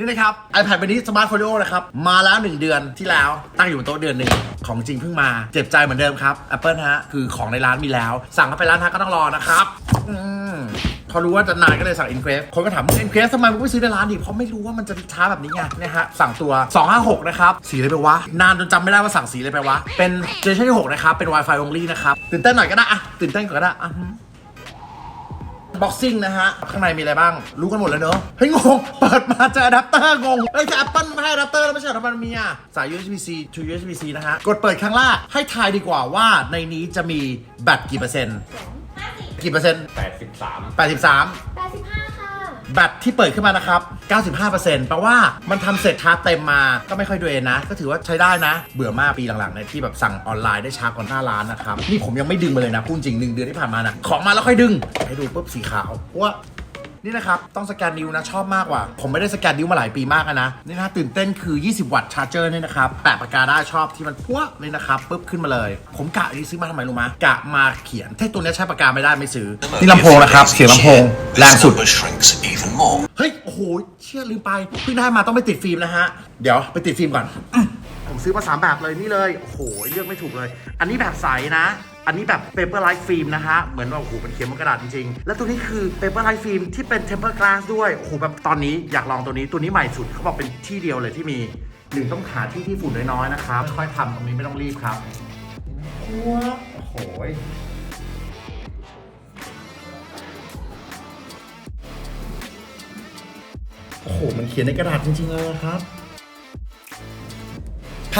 นี่นะครับ iPad mini Smart Folio นะครับ มาแล้ว 1 เดือนที่แล้วตั้งอยู่บนโต๊ะเดือนหนึ่งของจริงเพิ่งมา เจ็บใจเหมือนเดิมครับ Apple ฮะ คือของในร้านมีแล้ว สั่งเข้าไปร้านฮะก็ต้องรอนะครับอืมพอรู้ว่าจะนานก็เลยสั่ง Incrave คนก็ถาม Incrave ทำไมไม่ซื้อในร้านดิเพราะไม่รู้ว่ามันจะช้าแบบนี้ไงนี่ยฮะสั่งตัว 256 นะครับ สีอะไรไปวะ นานจนจำไม่ได้ว่าสั่งสีอะไรไปวะ เป็นเจนอเชั่นที่6นะครับเป็น Wi-Fi only นะครับตื่นเต้นหน่อยก็ได้อะตื่นเต้นก่อนก็ได้อะ บ็อกซิ่งนะฮะ ข้างในมีอะไรบ้าง รู้กันหมดแล้วเนอะเฮ้ยงง เปิดมาเจออะแดปเตอร์งงเฮ้ยแต่ Apple ไม่ให้อะแดปเตอร์แล้วไม่ใช่เหรอมันมีอะสาย USB-C to USB-C นะฮะ กดเปิดครั้งแรกให้ทายดีกว่าว่าในนี้จะมีแบตกี่เปอร์เซ็นต์ กี่เปอร์เซ็นต์83 83 แปดสิบห้าค่ะ แบตที่เปิดขึ้นมานะครับ 95%แปลว่ามันทำเสร็จชาร์จเต็มมาก็ไม่ค่อยดูเองนะ ก็ถือว่าใช้ได้นะ เบื่อมากปีหลังๆเนี่ยที่แบบสั่งออนไลน์ได้ช้ากว่าหน้าร้านนะครับ นี่ผมยังไม่ดึงมาเลยนะพูดจริงหนึ่งเดือนที่ผ่านมานะของมาแล้วค่อยดึง ให้ดูปุ๊บสีขาวว่า นี่นะครับต้องสแกนนิ้วนะชอบมากกว่า ผมไม่ได้สแกนนิ้วมาหลายปีมากแล้วนะนี่นะตื่นเต้นคือ 20 วัตต์ชาร์จเจอร์นี่นะครับแปะปากกาได้ชอบที่มันพัวเลยนะครับปุ๊บขึ้นมาเลย ผมกะอันนี้ซื้อมาทำไมรู้มะกะมาเขียนถ้าตัวเนี้ยใช้ปากกาไม่ได้ไม่ซื้อนี่ลำโพงนะครับเสียงลำโพงแรงสุด number shrinks even more. เฮ้ยโอ้โหเชื่อลืมไปเพิ่งได้มาต้องไปติดฟิล์มนะฮะเดี๋ยวไปติดฟิล์มก่อน ผมซื้อมาสามแบบเลยนี่เลยโอ้โหเลือกไม่ถูกเลย อันนี้แบบใสนะ อันนี้แบบ paper light film นะฮะ เหมือนว่าโอ้โหเป็นเขียนบนกระดาษจริงๆ แล้วตัวนี้คือ paper light film ที่เป็น temper glass ด้วยโอ้โหแบบตอนนี้อยากลองตัวนี้ตัวนี้ใหม่สุดเขาบอกเป็นที่เดียวเลยที่มีหนึ่งต้องหาที่ที่ฝุ่นน้อยๆนะครับค่อยๆทำตรงนี้ไม่ต้องรีบครับโอ้โหโอ้โห มันเขียนในกระดาษจริงๆเลยนะครับ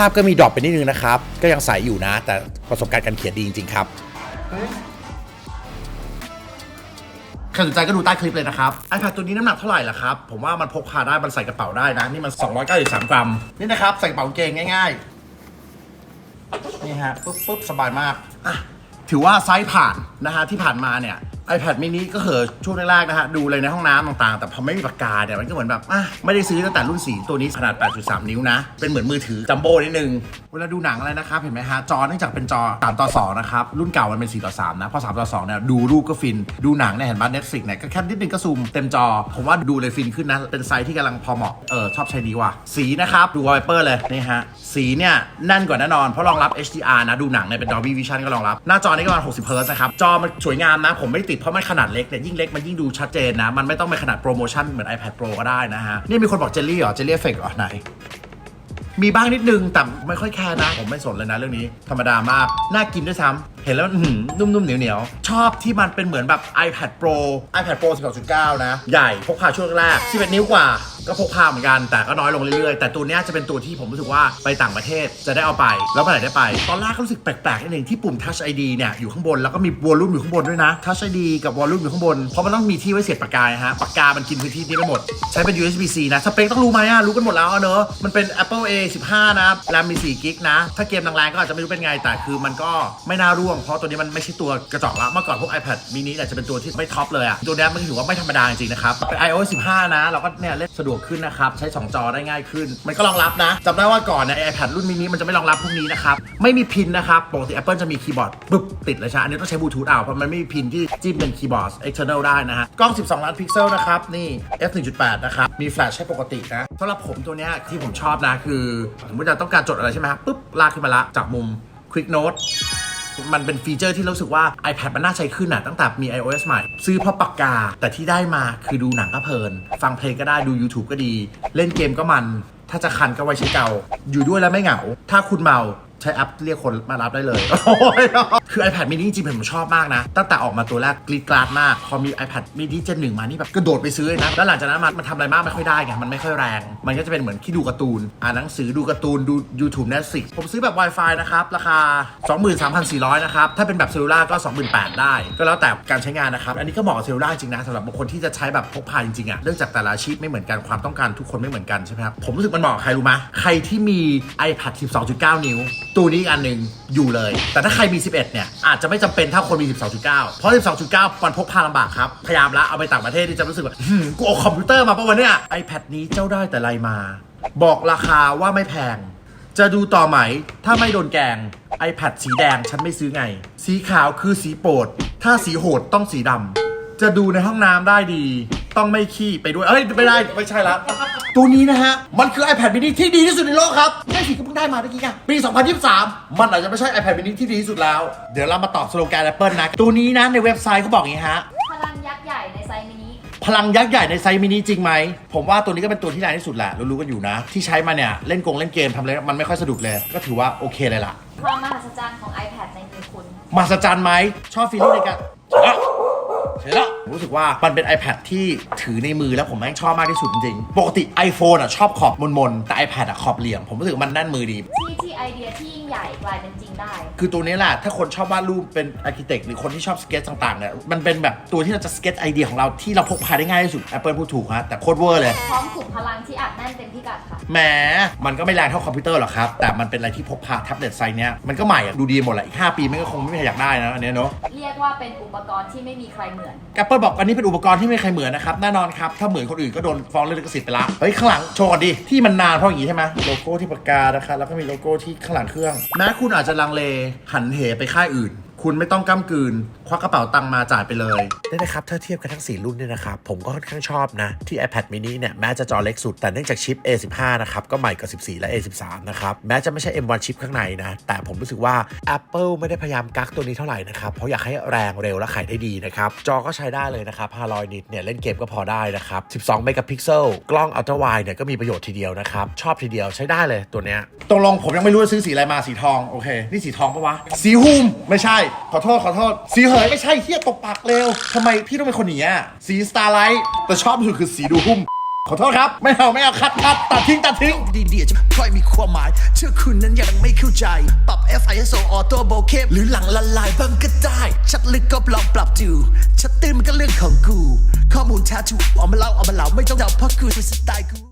าพก็มีดรอปไปนิดนึงนะครับ ก็ยังใสอยู่นะ แต่ประสบการณ์การเขียนดีจริง ๆ ครับใครสนใจก็ดูใต้คลิปเลยนะครับ iPad ตัวนี้น้ำหนักเท่าไหร่ล่ะครับ ผมว่ามันพกพาได้ มันใส่กระเป๋าได้นะ นี่มัน 293 กรัม นี่นะครับ ใส่กระเป๋าเกงง่ายๆ นี่ฮะ ปุ๊บปุ๊บสบายมาก อะ ถือว่าไซส์ผ่านนะฮะที่ผ่านมาเนี่ย iPad mini ก็คือช่วงแรกๆนะฮะ ดูเลยในห้องน้ำต่างๆ แต่พอไม่มีปากกาเนี่ย มันก็เหมือนแบบอะไม่ได้ซื้อตั้งแต่รุ่นสีตัวนี้ขนาด 8.3 นิ้วนะ เป็นเหมือนมือถือจัมโบ้นิดนึง เวลาดูหนังอะไรนะครับ เห็นไหมฮะ จอเนื่องจากเป็นจอ 3 ต่อ 2 นะครับ รุ่นเก่ามันเป็น 4 ต่อ 3 นะ พอ 3 ต่อ 2 เนี่ย ดูรูปก็ฟิน ดูหนังเนี่ยเห็นป่ะ Netflix เนี่ยก็แค่นิดนึงก็ซูมเต็มจอ ผมว่าดูเลยฟินขึ้นนะ เป็นไซส์ที่กำลังพอเหมาะ เออชอบใช้ดีว่ะ สีนะครับ ดู wallpaper เลยนี่ฮะ สีเนี่ยแน่นกว่าแน่นอน เพราะรองรับ HDR นะ ดูหนังเนี่ยเป็น Dolby Vision ก็รองรับ หน้าจอนี่ก็ประมาณ60เฮิร์ตซ์นะครับ จอมันสวยงามนะ ผมไม่ติดเพราะมันขนาดเล็กเนี่ยยิ่งเล็กมันยิ่งดูชัดเจนนะ มันไม่ต้องเป็นขนาดโปรโมชั่นเหมือน iPad Pro ก็ได้นะฮะ นี่มีคนบอกเจลลี่เหรอ เจลลี่เอฟเฟกต์เหรอไหน มีบ้างนิดนึง แต่ไม่ค่อยแคร์นะ ผมไม่สนเลยนะเรื่องนี้ ธรรมดามาก น่ากินด้วยซ้ำเห็นแล้วนุ่มๆเหนียวๆ ชอบที่มันเป็นเหมือนแบบ iPad Pro iPad Pro 12.9 นะ ใหญ่พกพาช่วงแรก11นิ้วกว่า ก็พกพาเหมือนกันแต่ก็น้อยลงเรื่อยๆ แต่ตัวเนี้ยจะเป็นตัวที่ผมรู้สึกว่าไปต่างประเทศจะได้เอาไป แล้วเมื่อไหร่ได้ไป ตอนแรกก็รู้สึกแปลกๆนิดนึงที่ปุ่ม Touch ID เนี่ยอยู่ข้างบนแล้วก็มีวอลลุ่มอยู่ข้างบนด้วยนะ Touch ID กับวอลลุ่มอยู่ข้างบนเพราะมันต้องมีที่ไว้เสียบปากกาฮะปากกามันกินพื้นที่นี้ไปหมด ใช้เป็น USB-C นะสเปคต้องรู้ไหมอะรู้กันหมดแล้วเนอะมันเป็น Apple A 15นะแรมมี4กิกนะถ้าเกมแรงๆก็อาจจะไม่รู้เป็นไงแต่คือมันก็ไม่น่าร่วงเพราะตัวนี้มันไม่ใช่ตัวกระจอกละเมื่อก่อนพวก iPad mini เนี่จะเป็นตัวที่ไม่ท็อปเลยอะตัวนี้มันถือว่าไม่ธรรมดาจริงๆนะครับเป็น iOS 15 นะเราก็เนี่ยเล่นสะดวกขึ้นนะครับ ใช้ 2 จอได้ง่ายขึ้น มันก็รองรับนะจำได้ว่าก่อนเนี่ย iPad รุ่นมินิมันจะไม่รองรับพวกนี้นะครับ ไม่มีพินนะครับ ปกติ Apple จะมีคีย์บอร์ดปึ๊บติดเลยใช่ไหมอันนี้ต้องใช้บลูทูธเอาเพราะมันไม่มีพินที่จิ้มเป็นคีย์บอร์ด external ได้นะฮะกล้อง 12 ล้านพิกเซลนะครับนี่ f 1.8นะครับมีแฟลชให้ปกตินะสำหรับผมตัวเนี้ยที่ผมชอบนะคือสมมติเราต้องการจดอะไรใช่ไหมครับปึ๊บลากขึ้นมาละจากมุม Quick Note มันเป็นฟีเจอร์ที่รู้สึกว่า iPad มันน่าใช้ขึ้นอะตั้งแต่มี iOS ใหม่ ซื้อเพราะปากกา แต่ที่ได้มาคือดูหนังก็เพลิน ฟังเพลงก็ได้ดู YouTube ก็ดี เล่นเกมก็มัน ถ้าจะคันก็ไว้ใช้เกาอยู่ด้วยแล้วไม่เหงา ถ้าคุณเมา ใช้แอปเรียกคนมารับได้เลย คือ iPad mini จริงๆผมชอบมากนะ ตั้งแต่ออกมาตัวแรกกรีดกราดมาก พอมี iPad mini เจนหนึ่งมานี่แบบกระโดดไปซื้อเลยนะ แล้วหลังจากนั้นมันมันทำอะไรมากไม่ค่อยได้ไง มันไม่ค่อยแรง มันก็จะเป็นเหมือนที่ดูการ์ตูน อ่านหนังสือดูการ์ตูนดู YouTube Netflix ผมซื้อแบบ Wi-Fi นะครับ ราคา 23,400 นะครับ ถ้าเป็นแบบเซลลูล่าก็ 28,000ได้ ก็แล้วแต่การใช้งานนะครับ อันนี้ก็เหมาะกับเซลลูล่าจริงนะสำหรับบางคนที่จะใช้แบบพกพาจริงๆอะเนื่องจากแต่ละอาชีพไม่เหมือนกันความต้องการทุกคนไม่เหมือนกันใช่ไหมครับผมรู้สึกมันเหมาะใครรู้ไหมใครที่มี iPad 12.9 นิ้วตัวนี้อีกอันหนึ่งอยู่เลย แต่ถ้าใครมี 11 เนี่ย อาจจะไม่จำเป็นถ้าคนมี 12.9 เพราะ 12.9 มันพกพาลำบากครับ พยายามละเอาไปต่างประเทศที่จะรู้สึกว่าหืมกูเอาคอมพิวเตอร์มาปะวันเนี้ย iPad นี้เจ้าได้แต่ไรมา บอกราคาว่าไม่แพง จะดูต่อไหม ถ้าไม่โดนแกง iPad สีแดงฉันไม่ซื้อไง สีขาวคือสีโปรด ถ้าสีโหดต้องสีดำจะดูในห้องน้ำได้ดี ต้องไม่ขี้ไปด้วย เอ้ย ไม่ได้ไม่ใช่ละ ตัวนี้นะฮะ มันคือ iPad mini ที่ดีที่สุดในโลกครับได้สิก็เพิ่งได้มาเมื่อกี้ไงปี 2023 มันอาจจะไม่ใช่ iPad mini ที่ดีที่สุดแล้ว เดี๋ยวเรามาตอบสโลแกน Apple นะ ตัวนี้นะในเว็บไซต์เขาบอกอย่างนี้ฮะ พลังยักษ์ใหญ่ในไซส์มินิ พลังยักษ์ใหญ่ในไซส์มินิจริงไหม ผมว่าตัวนี้ก็เป็นตัวที่แรงที่สุดแหละรู้ๆกันอยู่นะ ที่ใช้มาเนี่ยเล่นกงเล่นเกมทำอะไรมันไม่ค่อยสะดุดเลย ก็ถือว่าโอเคเลยล่ะความมหัศจรรย์ของ iPad ในมือคุณ มหัศจรรย์ไหมชอบฟีลลิ่งในการ เสร็จแล้วผมรู้สึกว่ามันเป็น iPad ที่ถือในมือแล้วผมแม่งชอบมากที่สุดจริงๆปกติ iPhone อะชอบขอบมนๆแต่ iPad อะขอบเหลี่ยม ผมรู้สึกว่ามันแน่นมือดี ที่ที่ไอเดียที่ยิ่งใหญ่กลายเป็นจริง ได้ คือตัวนี้แหละถ้าคนชอบวาดรูปเป็นอาร์เคเต็กหรือคนที่ชอบสเก็ตต่างๆเนี่ยมันเป็นแบบตัวที่เราจะสเก็ตไอเดียของเราที่เราพกพาได้ง่ายที่สุด Apple พูดถูกฮะแต่โคตรเวอร์เลย พร้อมขุมพลังที่อัดแน่นเต็มพิกัดค่ะ แหม มันก็ไม่แรงเท่าคอมพิวเตอร์หรอกครับ แต่มันเป็นอะไรที่พกพาแท็บเล็ตไซส์เนี้ยมันก็ใหม่อะดูดีหมดแหละอีก5ปีมันก็คงไม่มีใครอยากได้นะอันเนี้ยเนาะ เรียกว่าเป็นอุปกรณ์ที่ไม่มีใครเหมือน แอปเปิลบอกอันนี้เป็นอุปกรณ์ที่ไม่มีใครเหมือนนะครับ แน่นอนครับ ถ้าเหมือนคนอื่นก็โดนฟ้องเรื่องลิขสิทธิ์ไปละเฮ้ย ข้างหลังโชว์ก่อนดิ ที่มันนานเพราะอย่างนี้ใช่ไหมโลโก้ที่ปากกานะครับแล้วก็มีโลโก้ที่ข้างหลังเครื่องแม้คุณอาจจะลังเลหันเหไปค่ายอื่น คุณไม่ต้องก้ามกืน ควักกระเป๋าตังค์มาจ่ายไปเลยได้นะครับถ้าเทียบกันทั้ง 4 รุ่นเนี่ยนะครับ ผมก็ค่อนข้างชอบนะ ที่ iPad mini เนี่ย แม้จะจอเล็กสุด แต่เนื่องจากชิป A15 นะครับ ก็ใหม่กว่า 14 และ A13 นะครับ แม้จะไม่ใช่ M1 ชิปข้างในนะ แต่ผมรู้สึกว่า Apple ไม่ได้พยายามกักตัวนี้เท่าไหร่นะครับ เพราะอยากให้แรงเร็วและขายได้ดีนะครับ จอก็ใช้ได้เลยนะครับ500นิตเนี่ยเล่นเกมก็พอได้นะครับ12เมกะพิกเซลกล้องอัลตร้าไวด์เนี่ยก็มีประโยชน์ทีเดียวนะครับชอบทีเดียวใช้ได้เลยตัวเนี้ยตกลงผมยังไม่รู้ว่าซื้อสีอะไรมาสีทองโอเค นี่สีทองปะวะสีฮูมไม่ใช่ขอโทษขอโทษ สีเหยไม่ใช่เฮียตบปากเร็วทำไมพี่ต้องเป็นคนอย่างนี้ยสีสตาร์ไลท์แต่ชอบที่สุดคือสีดูหุ้ม ขอโทษครับ ไม่เอาไม่เอาคัดคัดตัดทิ้งตัดทิ้ง ดีเดียจะค่อยมีความหมาย เชื่อคุณนั้นยังไม่เข้าใจ ปรับ F ISO Auto b o k e หรือหลังละลายบ้างก็ได้ ชัดลึกก็ลองปรับดูชัดตื้นมันก็เรื่องของกู ข้อมูลแท้ถูกเอามาเล่าเอามาเล่าไม่ต้องเดาเพราะกูคือสไตล์กู